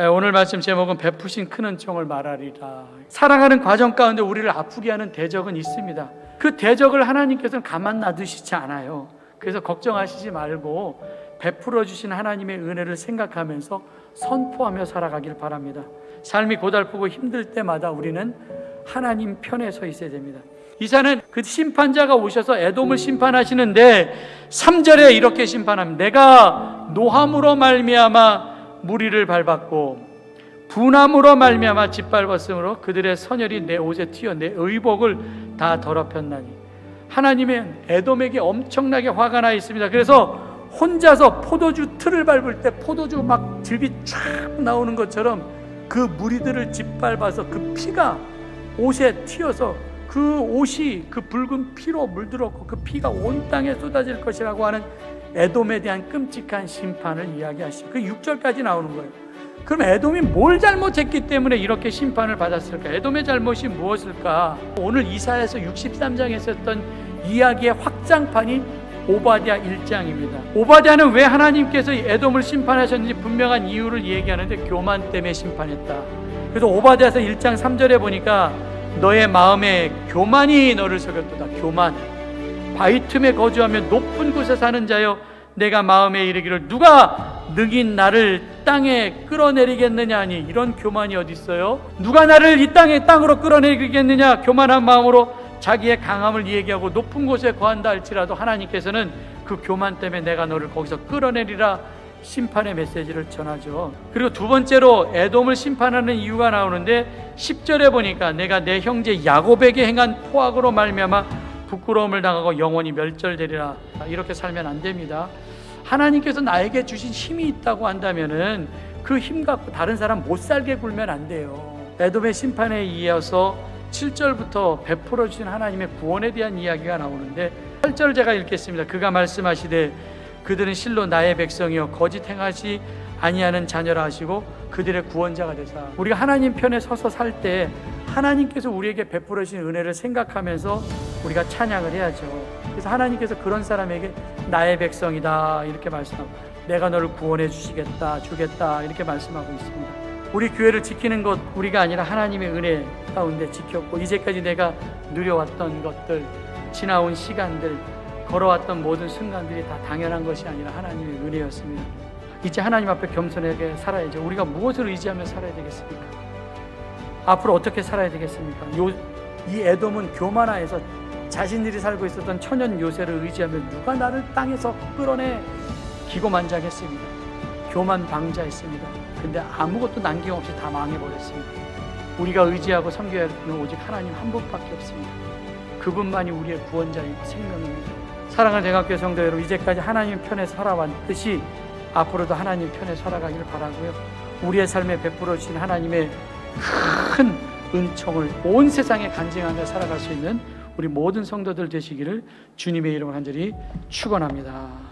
예, 오늘 말씀 제목은 베푸신 큰 은총을 말하리라. 살아가는 과정 가운데 우리를 아프게 하는 대적은 있습니다. 그 대적을 하나님께서는 가만 놔두시지 않아요. 그래서 걱정하시지 말고 베풀어 주신 하나님의 은혜를 생각하면서 선포하며 살아가길 바랍니다. 삶이 고달프고 힘들 때마다 우리는 하나님 편에 서 있어야 됩니다. 이사는 그 심판자가 오셔서 에돔을 심판하시는데 3절에 이렇게 심판합니다. 내가 노함으로 말미암아 무리를 밟았고 분함으로 말미암아 짓밟았으므로 그들의 선열이 내 옷에 튀어 내 의복을 다 더럽혔나니 하나님은 에돔에게 엄청나게 화가 나 있습니다. 그래서 혼자서 포도주 틀을 밟을 때 포도주 막 질비 쫙 나오는 것처럼 그 무리들을 짓밟아서 그 피가 옷에 튀어서 그 옷이 그 붉은 피로 물들었고 그 피가 온 땅에 쏟아질 것이라고 하는 에돔에 대한 끔찍한 심판을 이야기하시고 그 6절까지 나오는 거예요. 그럼 에돔이 뭘 잘못했기 때문에 이렇게 심판을 받았을까? 에돔의 잘못이 무엇일까? 오늘 이사에서 63장에서 했던 이야기의 확장판이 오바댜 1장입니다. 오바댜는 왜 하나님께서 이 에돔을 심판하셨는지 분명한 이유를 얘기하는데 교만 때문에 심판했다. 그래서 오바댜서 1장 3절에 보니까 너의 마음에 교만이 너를 속였도다. 교만. 바위 틈에 거주하며 높은 곳에 사는 자여 내가 마음에 이르기를 누가 능인 나를 땅에 끌어내리겠느냐 하니 이런 교만이 어디 있어요? 누가 나를 이 땅에 땅으로 끌어내리겠느냐 교만한 마음으로 자기의 강함을 얘기하고 높은 곳에 거한다 할지라도 하나님께서는 그 교만 때문에 내가 너를 거기서 끌어내리라 심판의 메시지를 전하죠. 그리고 두 번째로 에돔을 심판하는 이유가 나오는데 10절에 보니까 내가 내 형제 야곱에게 행한 포악으로 말미암아 부끄러움을 당하고 영원히 멸절되리라. 이렇게 살면 안 됩니다. 하나님께서 나에게 주신 힘이 있다고 한다면은 그 힘 갖고 다른 사람 못 살게 굴면 안 돼요. 에돔의 심판에 이어서 7절부터 베풀어 주신 하나님의 구원에 대한 이야기가 나오는데 8절 제가 읽겠습니다. 그가 말씀하시되 그들은 실로 나의 백성이요 거짓 행하지 아니하는 자녀라 하시고 그들의 구원자가 되사 우리가 하나님 편에 서서 살 때 하나님께서 우리에게 베풀어 주신 은혜를 생각하면서 우리가 찬양을 해야죠. 그래서 하나님께서 그런 사람에게 나의 백성이다 이렇게 말씀하고 내가 너를 구원해 주시겠다 주겠다 이렇게 말씀하고 있습니다. 우리 교회를 지키는 것 우리가 아니라 하나님의 은혜 가운데 지켰고 이제까지 내가 누려왔던 것들 지나온 시간들 걸어왔던 모든 순간들이 다 당연한 것이 아니라 하나님의 은혜였습니다. 이제 하나님 앞에 겸손하게 살아야죠. 우리가 무엇을 의지하며 살아야 되겠습니까? 앞으로 어떻게 살아야 되겠습니까? 요, 이 에돔은 교만하에서 자신들이 살고 있었던 천연 요새를 의지하며 누가 나를 땅에서 끌어내 기고만장했습니다. 교만 방자했습니다. 근데 아무것도 남김없이 다 망해버렸습니다. 우리가 의지하고 섬겨야 할 분은 오직 하나님 한 분밖에 없습니다. 그분만이 우리의 구원자이고 생명입니다. 사랑하는 대학교 성도 여러분, 이제까지 하나님 편에 살아왔듯이 앞으로도 하나님 편에 살아가기를 바라고요. 우리의 삶에 베풀어 주신 하나님의 큰 은총을 온 세상에 간증하며 살아갈 수 있는 우리 모든 성도들 되시기를 주님의 이름으로 간절히 축원합니다.